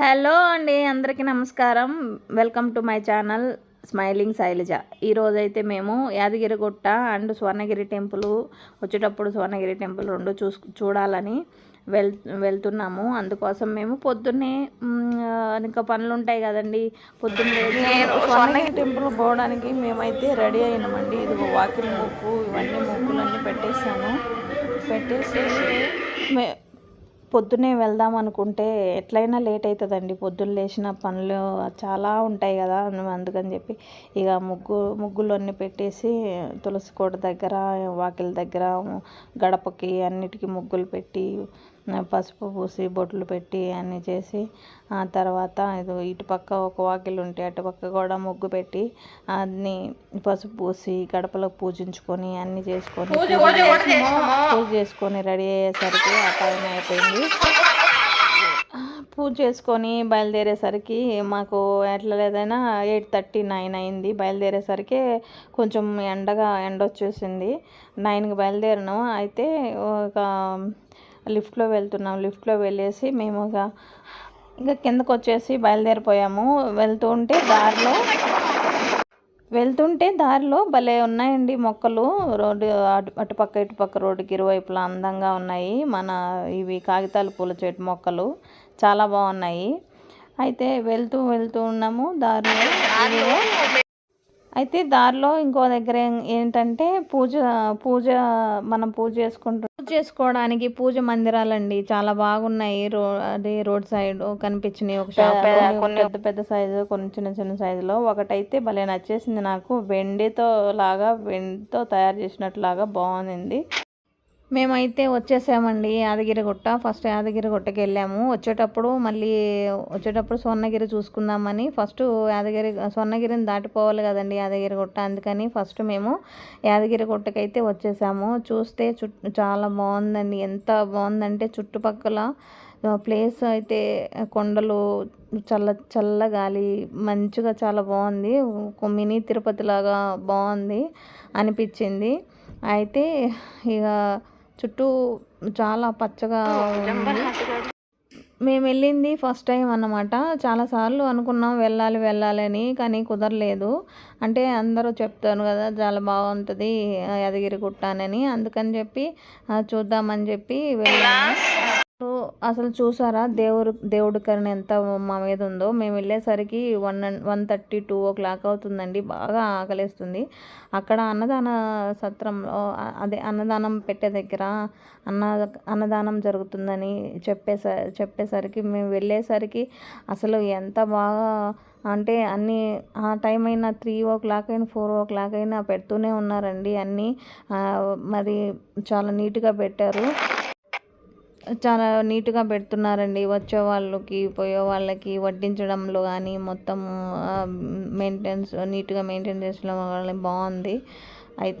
Hello అండి అందరికీ నమస్కారం. Welcome to my channel smiling Shailaja. ఈరోజు అయితే మేము యాదగిరిగుట్ట అండ్ స్వర్ణగిరి టెంపుల్ వచ్చేటప్పుడు స్వర్ణగిరి టెంపుల్ రెండు చూస్ చూడాలని వెల్ వెళ్తున్నాము. అందుకోసం మేము పొద్దున్నే ఇంకా పనులు ఉంటాయి కదండి. పొద్దున్నే స్వర్ణగిరి టెంపుల్ పోవడానికి మేమైతే రెడీ అయినామండి. ఇది వాకిల్ ముగ్గు ఇవన్నీ ముగ్గులన్నీ పెట్టేసాను పెట్టేసి మే పొద్దున్నే వెళ్దాం అనుకుంటే ఎట్లయినా లేట్ అవుతుందండి. పొద్దున్న లేచిన పనులు చాలా ఉంటాయి కదా అందుకని చెప్పి ఇక ముగ్గు ముగ్గులన్నీ పెట్టేసి తులసి కోట దగ్గర వాకిల దగ్గర గడపకి అన్నిటికీ ముగ్గులు పెట్టి పసుపు పూసి బొట్లు పెట్టి అన్నీ చేసి ఆ తర్వాత ఇది ఇటు పక్క ఒక వాకిలు ఉంటే అటు పక్క కూడా ముగ్గు పెట్టి అన్ని పసుపు పూసి గడపలో పూజించుకొని అన్నీ చేసుకొని పూజ చేసుకొని రెడీ అయ్యేసరికి ఆ టైం అయిపోయింది. పూజ చేసుకొని బయలుదేరేసరికి మాకు ఎట్లా లేదైనా ఎయిట్ థర్టీ నైన్ అయింది. బయలుదేరేసరికి కొంచెం ఎండగా ఎండ వచ్చేసింది నైన్కి బయలుదేరినాం. అయితే ఒక లిఫ్ట్లో వెళ్తున్నాం. లిఫ్ట్లో వెళ్ళేసి మేము ఇక ఇంకా కిందకు వచ్చేసి బయలుదేరిపోయాము. వెళ్తూ ఉంటే దారిలో వెళ్తుంటే దారిలో భలే ఉన్నాయండి మొక్కలు. రోడ్డు అటు అటుపక్క ఇటుపక్క రోడ్డుకి ఇరువైపులా అందంగా ఉన్నాయి. మన ఇవి కాగితాల పూల చెట్టు మొక్కలు చాలా బాగున్నాయి. అయితే వెళ్తూ వెళ్తూ ఉన్నాము దారిలో. అయితే దారిలో ఇంకో దగ్గర ఏంటంటే పూజ పూజ మనం పూజ చేసుకుంటూ పూజ చేసుకోవడానికి పూజ మందిరాలండి. చాలా బాగున్నాయి. రో అదే రోడ్ సైడ్ కనిపించినాయి ఒక షాప్. కొన్ని పెద్ద పెద్ద సైజు కొన్ని చిన్న చిన్న సైజులో. ఒకటైతే భలే నచ్చేసింది నాకు. వెండితో లాగా వెండితో తయారు చేసినట్లాగా బాగుంది. మేమైతే వచ్చేసామండి యాదగిరిగుట్ట. ఫస్ట్ యాదగిరిగుట్టకి వెళ్ళాము. వచ్చేటప్పుడు మళ్ళీ వచ్చేటప్పుడు స్వర్ణగిరి చూసుకుందామని ఫస్ట్ యాదగిరి స్వర్ణగిరిని దాటిపోవాలి కదండి యాదగిరిగుట్ట. అందుకని ఫస్ట్ మేము యాదగిరిగుట్టకైతే వచ్చేసాము. చూస్తే చుట్టూ చాలా బాగుందండి. ఎంత బాగుందంటే చుట్టుపక్కల ప్లేస్ అయితే కొండలు చల్ల చల్ల గాలి మంచిగా చాలా బాగుంది. మినీ తిరుపతి లాగా బాగుంది అనిపించింది. అయితే ఇక చుట్టూ చాలా పచ్చగా మేము వెళ్ళింది ఫస్ట్ టైం అన్నమాట. చాలాసార్లు అనుకున్నాం వెళ్ళాలి వెళ్ళాలని కానీ కుదరలేదు. అంటే అందరూ చెప్తాను కదా చాలా బాగుంటుంది యాదగిరి గుట్ట అని అందుకని చెప్పి చూద్దామని చెప్పి వెళ్ళాము అసలు చూసారా? దేవుడు దేవుడి కరుణ ఎంత మా మీద ఉందో. మేము వెళ్ళేసరికి one one thirty two o'clock అవుతుందండి. బాగా ఆకలేస్తుంది. అక్కడ అన్నదాన సత్రంలో అదే అన్నదానం పెట్టే దగ్గర అన్న అన్నదానం జరుగుతుందని చెప్పేస చెప్పేసరికి మేము వెళ్ళేసరికి అసలు ఎంత బాగా అంటే అన్నీ ఆ టైం అయినా త్రీ ఓ క్లాక్ అయినా ఫోర్ ఓ క్లాక్ అయినా పెడుతూనే ఉన్నారండి అన్నీ. మరి చాలా నీట్గా పెట్టారు. చాలా నీట్గా పెడుతున్నారండి. వచ్చే వాళ్ళకి పోయే వాళ్ళకి వడ్డించడంలో కానీ మొత్తం మెయింటెన్స్ నీట్గా మెయింటైన్ చేసడం వల్ల బాగుంది అయి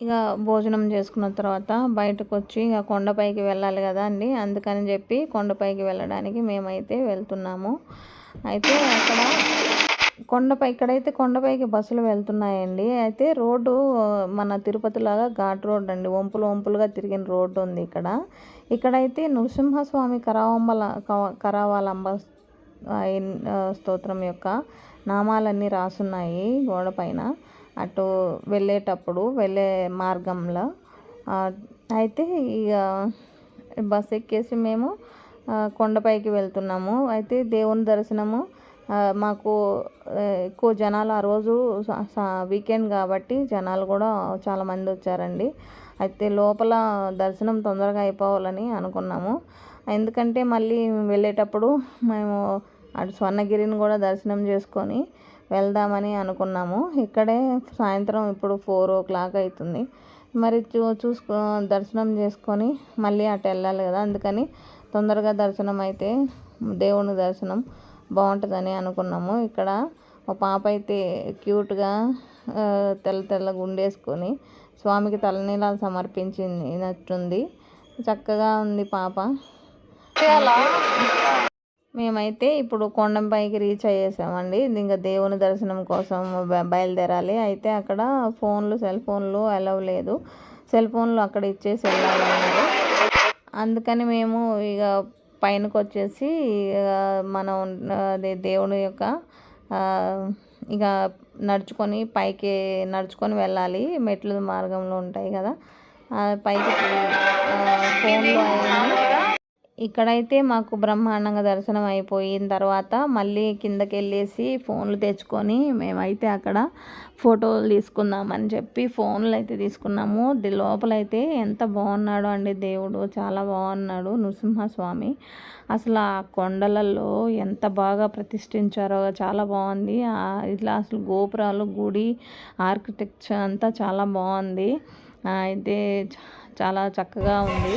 ఇక భోజనం చేసుకున్న తర్వాత బయటకు వచ్చి ఇక కొండపైకి వెళ్ళాలి కదా అండి. అందుకని చెప్పి కొండపైకి వెళ్ళడానికి మేమైతే వెళ్తున్నాము. అయితే అక్కడ కొండపై ఇక్కడైతే కొండపైకి బస్సులు వెళ్తున్నాయండి. అయితే రోడ్డు మన తిరుపతిలాగా ఘాట్ రోడ్ అండి వంపులు వంపులుగా తిరిగిన రోడ్డు ఉంది ఇక్కడ. ఇక్కడైతే నృసింహస్వామి కరావంబల కరావాలంబ స్తోత్రం యొక్క నామాలన్నీ రాసున్నాయి గోడ పైన. అటు వెళ్ళేటప్పుడు వెళ్ళే మార్గంలో. అయితే ఇక బస్ ఎక్కేసి మేము కొండపైకి వెళ్తున్నాము. అయితే దేవుని దర్శనము మాకు ఎక్కువ జనాలు ఆ రోజు వీకెండ్ కాబట్టి జనాలు కూడా చాలా మంది వచ్చారండి. అయితే లోపల దర్శనం తొందరగా అయిపోవాలని అనుకున్నాము. ఎందుకంటే మళ్ళీ వెళ్ళేటప్పుడు మేము అటు స్వర్ణగిరిని కూడా దర్శనం చేసుకొని వెళ్దామని అనుకున్నాము. ఇక్కడే సాయంత్రం ఇప్పుడు ఫోర్ ఓ క్లాక్ అవుతుంది. మరి చూ చూసుకో దర్శనం చేసుకొని మళ్ళీ అటు వెళ్ళాలి కదా. అందుకని తొందరగా దర్శనం అయితే దేవుని దర్శనం బాగుంటుందని అనుకున్నాము. ఇక్కడ ఒక పాప అయితే క్యూట్గా తెల్ల తెల్ల గుండేసుకొని స్వామికి తలనీలాలు సమర్పించింది నట్టుంది చక్కగా ఉంది పాప. మేమైతే ఇప్పుడు కొండంపైకి రీచ్ అయ్యేసామండి. ఇంకా దేవుని దర్శనం కోసం బయలుదేరాలి. అయితే అక్కడ ఫోన్లు సెల్ ఫోన్లు అలవ్ లేదు. సెల్ ఫోన్లు అక్కడ ఇచ్చేసి వెళ్ళాలన్నారు అందుకని మేము ఇక పైనకి వచ్చేసి మనం అదే దేవుని యొక్క ఇక నడుచుకొని పైకి నడుచుకొని వెళ్ళాలి. మెట్లు మార్గంలో ఉంటాయి కదా. పైకి ఫోన్లో ఇక్కడైతే మాకు బ్రహ్మాండంగా దర్శనం అయిపోయిన తర్వాత మళ్ళీ కిందకి వెళ్ళేసి ఫోన్లు తెచ్చుకొని మేమైతే అక్కడ ఫోటోలు తీసుకుందామని చెప్పి ఫోన్లు అయితే తీసుకున్నాము. లోపలైతే ఎంత బాగున్నాడో అండి దేవుడు. చాలా బాగున్నాడు నృసింహస్వామి. అసలు ఆ కొండలలో ఎంత బాగా ప్రతిష్ఠించారో చాలా బాగుంది. ఇట్లా అసలు గోపురాలు గుడి ఆర్కిటెక్చర్ అంతా చాలా బాగుంది. అయితే చాలా చక్కగా ఉంది.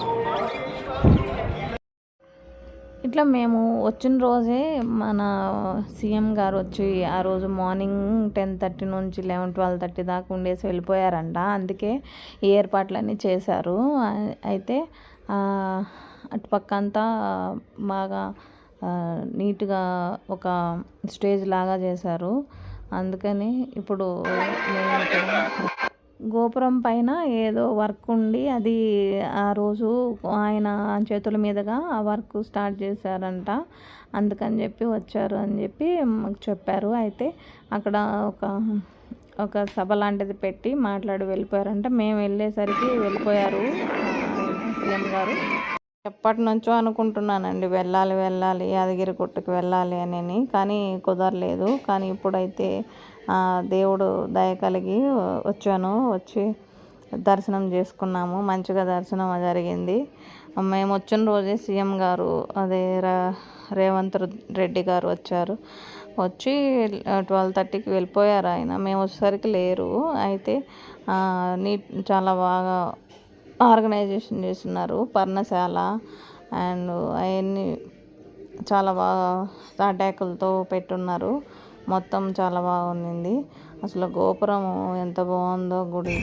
ఇట్లా మేము వచ్చిన రోజే మన సీఎం గారు వచ్చి ఆ రోజు మార్నింగ్ టెన్ థర్టీ నుంచి లెవెన్ ట్వెల్వ్ థర్టీ దాకా ఉండేసి వెళ్ళిపోయారంట. అందుకే ఈ ఏర్పాట్లన్నీ చేశారు. అయితే అటుపక్క అంతా బాగా నీట్గా ఒక స్టేజ్ లాగా చేశారు. అందుకని ఇప్పుడు మేము గోపురం పైన ఏదో వర్క్ ఉండి అది ఆ రోజు ఆయన చేతుల మీదుగా ఆ వర్క్ స్టార్ట్ చేశారంట. అందుకని చెప్పి వచ్చారు అని చెప్పి మాకు చెప్పారు. అయితే అక్కడ ఒక ఒక సభ లాంటిది పెట్టి మాట్లాడి వెళ్ళిపోయారంట. మేము వెళ్ళేసరికి వెళ్ళిపోయారు సీఎం గారు. ఎప్పటి నుంచో అనుకుంటున్నానండి వెళ్ళాలి వెళ్ళాలి యాదగిరి గుట్టకి వెళ్ళాలి అని కానీ కుదరలేదు. కానీ ఇప్పుడైతే దేవుడు దయ కలిగి వచ్చాను. వచ్చి దర్శనం చేసుకున్నాము. మంచిగా దర్శనం జరిగింది. మేము వచ్చిన రోజే సీఎం గారు అదే రా రేవంత్ రెడ్డి గారు వచ్చారు. వచ్చి ట్వెల్వ్ థర్టీకి వెళ్ళిపోయారు ఆయన. మేము వచ్చేసరికి లేరు. అయితే నీట్ చాలా బాగా ఆర్గనైజేషన్ చేస్తున్నారు. పర్ణశాల అండ్ అవన్నీ చాలా బాగా తాటాకులతో పెట్టున్నారు. మొత్తం చాలా బాగుంది అసలు గోపురం ఎంత బాగుందో గుడి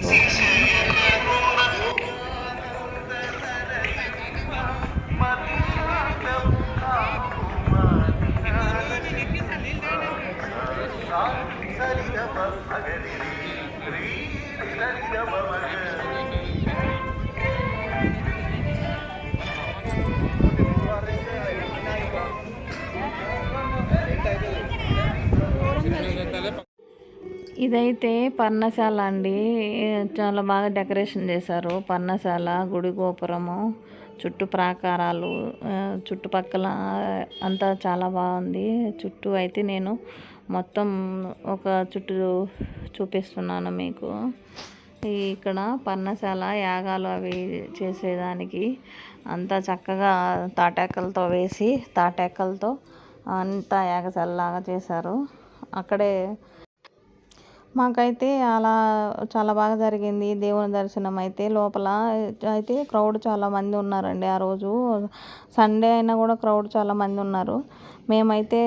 ఇదైతే పర్ణశాల అండి. చాలా బాగా డెకరేషన్ చేశారు. పర్ణశాల గుడి గోపురము చుట్టూ ప్రాకారాలు చుట్టుపక్కల అంతా చాలా బాగుంది. చుట్టూ అయితే నేను మొత్తం ఒక చుట్టూ చూపిస్తున్నాను మీకు. ఇక్కడ పర్ణశాల యాగాలు అవి చేసేదానికి అంతా చక్కగా తాటాకలతో వేసి తాటాకలతో అంతా యాగశాలలాగా చేశారు. అక్కడే మాకైతే అలా చాలా బాగా జరిగింది. దేవుని దర్శనం అయితే లోపల. అయితే క్రౌడ్ చాలా మంది ఉన్నారండి ఆ రోజు. సండే అయినా కూడా క్రౌడ్ చాలా మంది ఉన్నారు. మేమైతే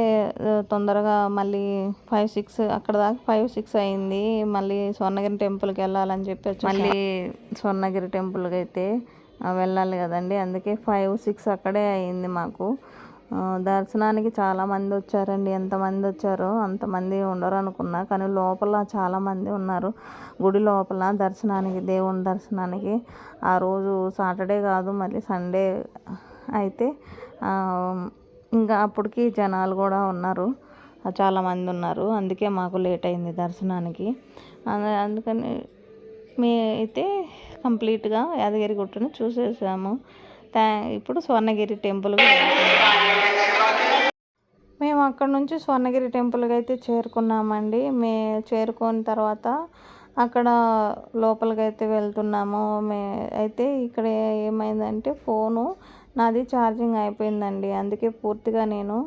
తొందరగా మళ్ళీ ఫైవ్ సిక్స్ అక్కడ దాకా ఫైవ్ సిక్స్ అయింది. మళ్ళీ స్వర్ణగిరి టెంపుల్కి వెళ్ళాలని చెప్పి మళ్ళీ స్వర్ణగిరి టెంపుల్కి అయితే వెళ్ళాలి కదండి. అందుకే ఫైవ్ సిక్స్ అక్కడే అయింది మాకు. దర్శనానికి చాలామంది వచ్చారండి. ఎంతమంది వచ్చారో అంతమంది ఉండరు అనుకున్నా కానీ లోపల చాలామంది ఉన్నారు. గుడి లోపల దర్శనానికి దేవుని దర్శనానికి. ఆ రోజు సాటర్డే కాదు మళ్ళీ సండే అయితే ఇంకా అప్పటికి జనాలు కూడా ఉన్నారు. చాలామంది ఉన్నారు. అందుకే మాకు లేట్ అయింది దర్శనానికి. అందుకని మే అయితే కంప్లీట్గా యాదగిరి గుట్టను చూసేసాము. ఇప్పుడు స్వర్ణగిరి టెంపుల్కి మేము అక్కడ నుంచి స్వర్ణగిరి టెంపుల్కి అయితే చేరుకున్నామండి. మే చేరుకున్న తర్వాత అక్కడ లోపలికి అయితే వెళ్తున్నాము. మే అయితే ఇక్కడ ఏమైందంటే ఫోను నాది ఛార్జింగ్ అయిపోయిందండి. అందుకే పూర్తిగా నేను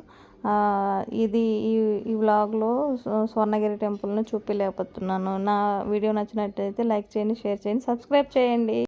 ఇది ఈ ఈ వ్లాగ్లో స్వర్ణగిరి టెంపుల్ని చూపించలేకపోతున్నాను నా వీడియో నచ్చినట్టయితే లైక్ చేయండి షేర్ చేయండి సబ్స్క్రైబ్ చేయండి.